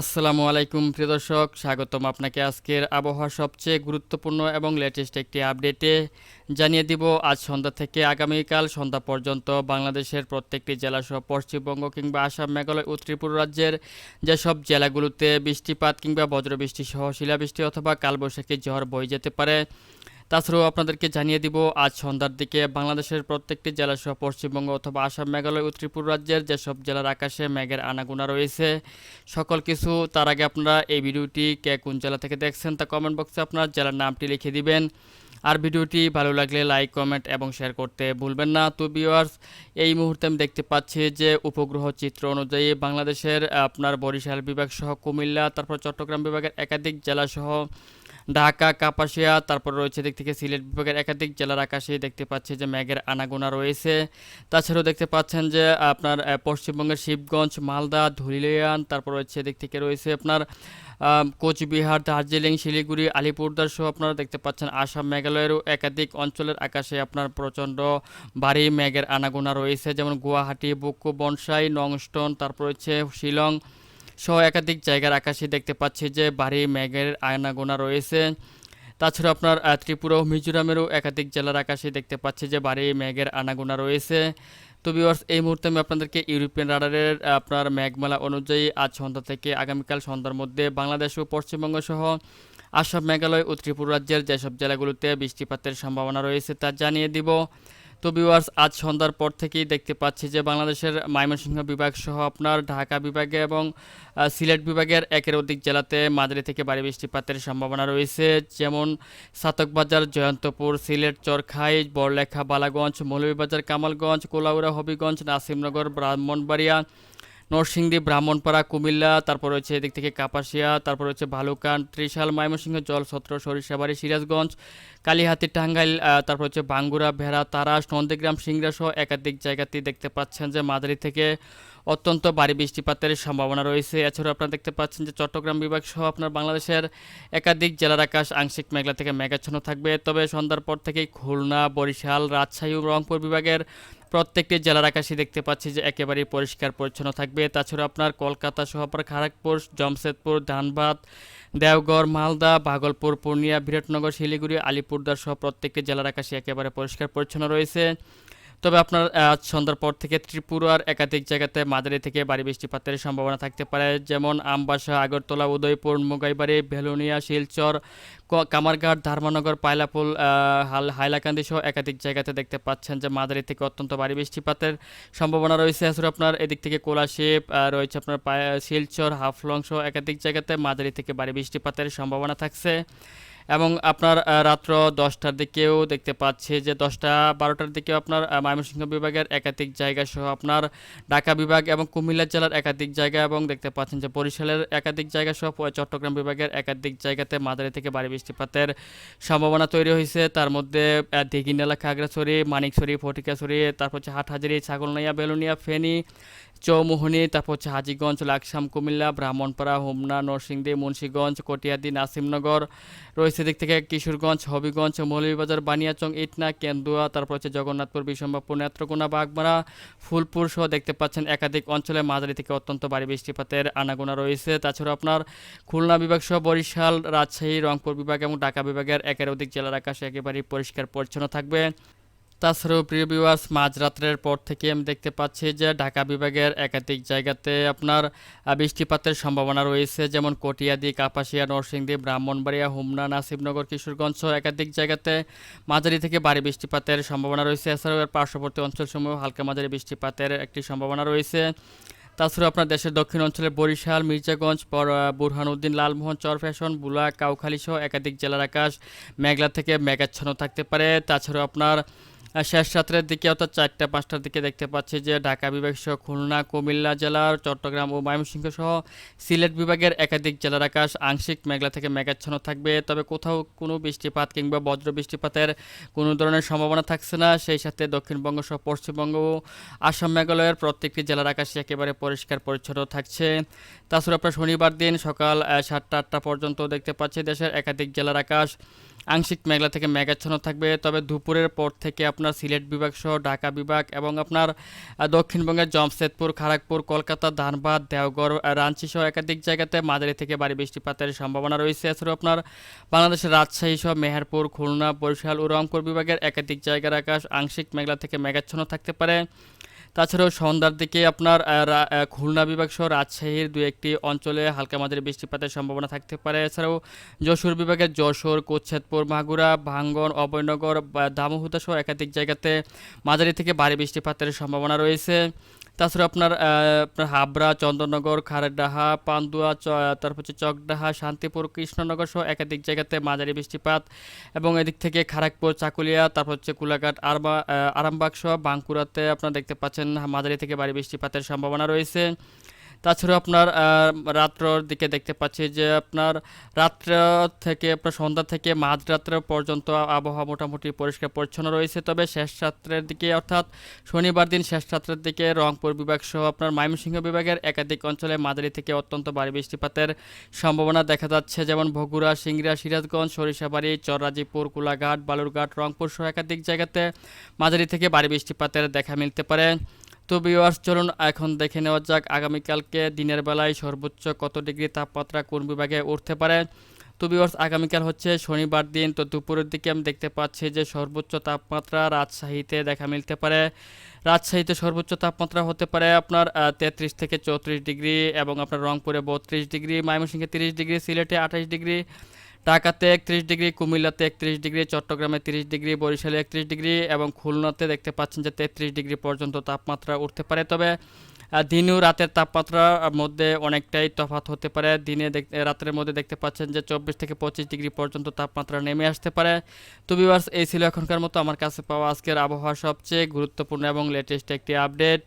আসসালামু আলাইকুম, প্রিয় দর্শক। স্বাগতম আপনাকে আজকের আবহাওয়ার সবচেয়ে গুরুত্বপূর্ণ এবং লেটেস্ট একটি আপডেটে জানিয়ে দিব, আজ সন্ধ্যা থেকে আগামীকাল সন্ধ্যা পর্যন্ত বাংলাদেশের প্রত্যেকটি জেলাসহ পশ্চিমবঙ্গ কিংবা আসাম, মেঘালয় ও ত্রিপুরা রাজ্যের যেসব জেলাগুলোতে বৃষ্টিপাত কিংবা বজ্রবৃষ্টি সহ শিলাবৃষ্টি অথবা কালবৈশাখী ঝড় বয়ে যেতে পারে তাছাড়াও আপনাদেরকে জানিয়ে দিব, আজ সন্ধ্যার দিকে বাংলাদেশের প্রত্যেকটি জেলাসহ পশ্চিমবঙ্গ অথবা আসাম, মেঘালয় ও ত্রিপুরা রাজ্যের যেসব জেলার আকাশে মেঘের আনাগোনা রয়েছে, সকল কিছু তার আগে আপনারা এই ভিডিওটি কে কোন জেলা থেকে দেখছেন তা কমেন্ট বক্সে আপনার জেলার নামটি লিখে দিবেন। আর ভিডিওটি ভালো লাগলে লাইক কমেন্ট এবং শেয়ার করতে ভুলবেন না। তো ভিউয়ার্স এই মুহূর্তে আমি দেখতে পাচ্ছি যে উপগ্রহ চিত্র অনুযায়ী বাংলাদেশের আপনার বরিশাল বিভাগ সহ কুমিল্লা, তারপর চট্টগ্রাম বিভাগের একাধিক জেলা সহ ঢাকা, কাপাসিয়া, তারপর রয়েছে দিক থেকে সিলেট বিভাগের একাধিক জেলার আকাশে দেখতে পাচ্ছি যে মেঘের আনাগোনা রয়েছে। তাছাড়াও দেখতে পাচ্ছেন যে আপনার পশ্চিমবঙ্গের শিবগঞ্জ, মালদা ধুলিয়ান তারপর রয়েছে দিক থেকে রয়েছে আপনার কোচবিহার, দার্জিলিং, শিলিগুড়ি আলিপুরদার সহ আপনারা দেখতে পাচ্ছেন আসাম মেঘালয়েরও একাধিক অঞ্চলের আকাশে আপনার প্রচণ্ড ভারী মেঘের আনাগোনা রয়েছে। যেমন গুয়াহাটি, বুকু, বনসাই, নংস্টন, তারপর রয়েছে শিলং সহ একাধিক জায়গার আকাশে দেখতে পাচ্ছি যে ভারী মেঘের আনাগোনা রয়েছে। তাছাড়া আপনার ত্রিপুরা ও মিজোরামেরও একাধিক জেলার আকাশে দেখতে পাচ্ছি যে ভারী মেঘের আনাগোনা রয়েছে। তো ভিউয়ার্স এই মুহূর্তে আমি আপনাদেরকে ইউরোপিয়ান রাডারের আপনার মেঘমালা অনুযায়ী আজ সন্ধ্যা থেকে আগামীকাল সন্ধ্যার মধ্যে বাংলাদেশ ও পশ্চিমবঙ্গ সহ আসাম, মেঘালয় ও ত্রিপুরা রাজ্যের যেসব জেলাগুলোতে বৃষ্টিপাতের সম্ভাবনা রয়েছে তা জানিয়ে দিব। তো ভিউয়ার্স আজ সন্ধ্যার পর থেকেই দেখতে পাচ্ছি যে বাংলাদেশের ময়মনসিংহ বিভাগ সহ আপনার ঢাকা বিভাগে এবং সিলেট বিভাগের একের অধিক জেলাতে মাঝারি থেকে ভারী বৃষ্টিপাতের সম্ভাবনা রয়েছে। যেমন সাতকবাজার, জয়ন্তপুর, সিলেট, চরখাই, বড়লেখা, বালাগঞ্জ, মৌলভীবাজার, কামালগঞ্জ, কোলাউড়া, হবিগঞ্জ, নাসিমনগর, ব্রাহ্মণবাড়িয়া নরসিংদী, ব্রাহ্মণপাড়া, কুমিল্লা, তারপর রয়েছে এদিক থেকে কাপাসিয়া, তারপর রয়েছে ভালুকান, ত্রিশাল, ময়মনসিংহ, জলছত্র, সরিষাবাড়ি, সিরাজগঞ্জ কালীহাতি টাঙ্গাইল তারপর হচ্ছে বাঙ্গুরা, ভেড়া, তারাস, নন্দীগ্রাম সিংড়া সহ একাধিক জায়গাতেই দেখতে পাচ্ছেন যে মাদারি থেকে অত্যন্ত ভারী বৃষ্টিপাতের সম্ভাবনা রয়েছে। এছাড়াও আপনারা দেখতে পাচ্ছেন যে চট্টগ্রাম বিভাগ সহ আপনার বাংলাদেশের একাধিক জেলার আকাশ আংশিক মেঘলা থেকে মেঘাচ্ছন্ন থাকবে। তবে সন্ধ্যার পর থেকেই খুলনা, বরিশাল, রাজশাহী ও রংপুর বিভাগের প্রত্যেকটি জেলার আকাশে দেখতে পাচ্ছি যে একেবারেই পরিষ্কার পরিচ্ছন্ন থাকবে। তাছাড়া আপনার কলকাতা সহ আপনার খড়গপুর জমশেদপুর, ধানবাদ দেওগড় মালদা, ভাগলপুর, পূর্ণিয়া, বিরাটনগর, শিলিগুড়ি আলিপুরদার সহ প্রত্যেকটি জেলার আকাশে একেবারে পরিষ্কার পরিচ্ছন্ন রয়েছে। তবে আপনার আজ সন্ধ্যার পর থেকে ত্রিপুরার একাধিক জায়গাতে মাঝারি থেকে ভারী বৃষ্টিপাতের সম্ভাবনা থাকতে পারে। যেমন আমবাসা, আগরতলা, উদয়পুর, মুগাইবাড়ি, ভেলুনিয়া, শিলচর কামারঘাট, ধর্মনগর পায়লাপুল হাল, হাইলাকান্দি সহ একাধিক জায়গাতে দেখতে পাচ্ছেন যে মাঝারি থেকে অত্যন্ত ভারী বৃষ্টিপাতের সম্ভাবনা রয়েছে। আসলে আপনার এদিক থেকে কোলাশিপ রয়েছে আপনার শিলচর, হাফলং সহ একাধিক জায়গাতে মাঝারি থেকে ভারী বৃষ্টিপাতের সম্ভাবনা থাকছে। এবং আপনার রাত্র দশটার দিকেও দেখতে পাচ্ছি যে দশটা বারোটার দিকেও আপনার ময়মনসিংহ বিভাগের একাধিক জায়গা সহ আপনার ঢাকা বিভাগ এবং কুমিল্লা জেলার একাধিক জায়গা এবং দেখতে পাচ্ছেন যে বরিশালের একাধিক জায়গা সহ চট্টগ্রাম বিভাগের একাধিক জায়গাতে মাঝারি থেকে ভারী বৃষ্টিপাতের সম্ভাবনা তৈরি হয়েছে। তার মধ্যে দিঘিনালা খাগড়াছড়ি, মানিকছড়ি, ফটিকাছড়ি, তারপর হচ্ছে হাটহাজারি, ছাগলনাইয়া, বেলুনিয়া, ফেনী চৌমোহনী, তারপর হচ্ছে হাজিগঞ্জ, লাকসাম, কুমিল্লা, ব্রাহ্মণপাড়া, হোমনা, নরসিংদী, মুন্সীগঞ্জ, কটিয়াদি, নাসিমনগর, রয়েছে দিক থেকে কিশোরগঞ্জ, হবিগঞ্জ, মৌলভীবাজার, বানিয়াচং, ইটনা, কেন্দুয়া, তারপর হচ্ছে জগন্নাথপুর বিশম্বাপুর নেত্রকোনা, বাগমারা, ফুলপুর সহ দেখতে পাচ্ছেন একাধিক অঞ্চলে মাঝারি থেকে অত্যন্ত ভারী বৃষ্টিপাতের আনাগোনা রয়েছে। তাছাড়া আপনার খুলনা বিভাগ সহ বরিশাল, রাজশাহী, রংপুর বিভাগ এবং ঢাকা বিভাগের একের অধিক জেলার আকাশে একেবারেই পরিষ্কার পরিচ্ছন্ন থাকবে। তাছাড়াও প্রিয় বিওয়ার্স মাঝরাত্রের পর থেকে আমি দেখতে পাচ্ছি যে ঢাকা বিভাগের একাধিক জায়গাতে আপনার বৃষ্টিপাতের সম্ভাবনা রয়েছে। যেমন কটিয়াদি, কাপাসিয়া, নরসিংদী, ব্রাহ্মণবাড়িয়া, হুমনা, নাসিবনগর, কিশোরগঞ্জ একাধিক জায়গাতে মাঝারি থেকে ভারী বৃষ্টিপাতের সম্ভাবনা রয়েছে। এছাড়াও এর পার্শ্ববর্তী অঞ্চলসমূহ হালকা মাঝারি বৃষ্টিপাতের একটি সম্ভাবনা রয়েছে। তাছাড়া আপনার দেশের দক্ষিণ অঞ্চলে বরিশাল, মির্জাগঞ্জ বুরহানুদ্দিন, লালমোহন চরফ্যাশন বুলা, কাউখালী সহ একাধিক জেলার আকাশ মেঘলা থেকে মেঘাচ্ছন্ন থাকতে পারে। তাছাড়াও আপনার শেষ রাত্রের দিকে অর্থাৎ চারটা, পাঁচটার দিকে দেখতে পাচ্ছি যে ঢাকা বিভাগ সহ খুলনা, কুমিল্লা জেলার চট্টগ্রাম ও ময়মনসিংহ সহ সিলেট বিভাগের একাধিক জেলার আকাশ আংশিক মেঘলা থেকে মেঘাচ্ছন্ন থাকবে। তবে কোথাও কোনো বৃষ্টিপাত কিংবা বজ্র বৃষ্টিপাতের কোনো ধরনের সম্ভাবনা থাকছে না। সেই সাথে দক্ষিণবঙ্গ সহ পশ্চিমবঙ্গ ও আসাম মেঘালয়ের প্রত্যেকটি জেলার আকাশে একেবারে পরিষ্কার পরিচ্ছন্ন থাকছে। তাছাড়া আপনার শনিবার দিন সকাল সাতটা, আটটা পর্যন্ত দেখতে পাচ্ছি দেশের একাধিক জেলার আকাশ আংশিক মেঘলা থেকে মেঘাচ্ছন্ন থাকবে। তবে দুপুরের পর থেকে আপনার সিলেট বিভাগ সহ ঢাকা বিভাগ এবং আপনার দক্ষিণবঙ্গের জমশেদপুর খড়গপুর কলকাতা ধানবাদ আহ, রাঞ্চি সহ একাধিক জায়গাতে মাঝারি থেকে ভারী বৃষ্টিপাতের সম্ভাবনা রয়েছে। এছাড়াও আপনার বাংলাদেশের রাজশাহী সহ মেহেরপুর খুলনা বরিশাল ও রংপুর বিভাগের একাধিক জায়গার আকাশ আংশিক মেঘলা থেকে মেঘাচ্ছন্ন থাকতে পারে। তাছাড়াও সন্ধ্যার দিকে আপনার খুলনা বিভাগ সহ রাজশাহীর দু একটি অঞ্চলে হালকা মাঝারি বৃষ্টিপাতের সম্ভাবনা থাকতে পারে। এছাড়াও যশোর বিভাগের যশোর কোচ্ছেদপুর মাগুরা, ভাঙ্গন, অভয়নগর বা দামোহুদা সহ একাধিক জায়গাতে মাঝারি থেকে ভারী বৃষ্টিপাতের সম্ভাবনা রয়েছে। তাছাড়া আপনার আপনার হাবড়া, চন্দননগর, খারেডাহা পান্দুয়া তারপর হচ্ছে চকডাহা, শান্তিপুর, কৃষ্ণনগর সহ একাধিক জায়গাতে মাঝারি বৃষ্টিপাত এবং এদিক থেকে খারাকপুর চাকুলিয়া, তারপর হচ্ছে কুলাঘাট আরবা আরামবাগ সহ বাঁকুড়াতে আপনারা দেখতে পাচ্ছেন মাঝারি থেকে ভারী বৃষ্টিপাতের সম্ভাবনা রয়েছে। তাছাড়াও আপনার রাত্রর দিকে দেখতে পাচ্ছি যে আপনার রাত্র থেকে, আপনার সন্ধ্যা থেকে মাঝরাত্র পর্যন্ত আবহাওয়া মোটামুটি পরিষ্কার পরিচ্ছন্ন রয়েছে। তবে শেষ রাত্রের দিকে, অর্থাৎ শনিবার দিন শেষ রাত্রের দিকে রংপুর বিভাগ সহ আপনার ময়মনসিংহ বিভাগের একাধিক অঞ্চলে মাঝারি থেকে অত্যন্ত ভারী বৃষ্টিপাতের সম্ভাবনা দেখা যাচ্ছে। যেমন বগুড়া, সিংড়া, সিরাজগঞ্জ, সরিষাবাড়ি, চররাজিপুর, কুলাঘাট, বালুরঘাট, রংপুর সহ একাধিক জায়গাতে মাঝারি থেকে ভারী বৃষ্টিপাতের দেখা মিলতে পারে। তো ভিউয়ার্স, চলুন এখন দেখে নেওয়া যাক আগামীকালকে দিনের বেলায় সর্বোচ্চ কত ডিগ্রি তাপমাত্রা কোন বিভাগে উঠতে পারে। তো ভিউয়ার্স, আগামীকাল হচ্ছে শনিবার দিন, তো দুপুরের দিকে আমি দেখতে পাচ্ছি যে সর্বোচ্চ তাপমাত্রা রাজশাহীতে দেখা মিলতে পারে। রাজশাহীতে সর্বোচ্চ তাপমাত্রা হতে পারে আপনার তেত্রিশ থেকে চৌত্রিশ ডিগ্রি এবং আপনার রংপুরে বত্রিশ ডিগ্রি, ময়মনসিংহে তিরিশ ডিগ্রি, সিলেটে আঠাশ ডিগ্রি ঢাকাতে একত্রিশ ডিগ্রি, কুমিল্লাতে একত্রিশ ডিগ্রি, চট্টগ্রামে তিরিশ ডিগ্রি, বরিশালে একত্রিশ ডিগ্রি এবং খুলনাতে দেখতে পাচ্ছেন যে তেত্রিশ ডিগ্রি পর্যন্ত তাপমাত্রা উঠতে পারে। তবে দিন ও রাতের তাপমাত্রার মধ্যে অনেকটাই তফাৎ হতে পারে। দিনে রাতের মধ্যে দেখতে পাচ্ছেন যে চব্বিশ থেকে পঁচিশ ডিগ্রি পর্যন্ত তাপমাত্রা নেমে আসতে পারে। তো ভিউয়ার্স, এই ছিল এখনকার মতো। আমার কাছে পাওয়া আজকের আবহাওয়া সবচেয়ে গুরুত্বপূর্ণ এবং লেটেস্ট একটি আপডেট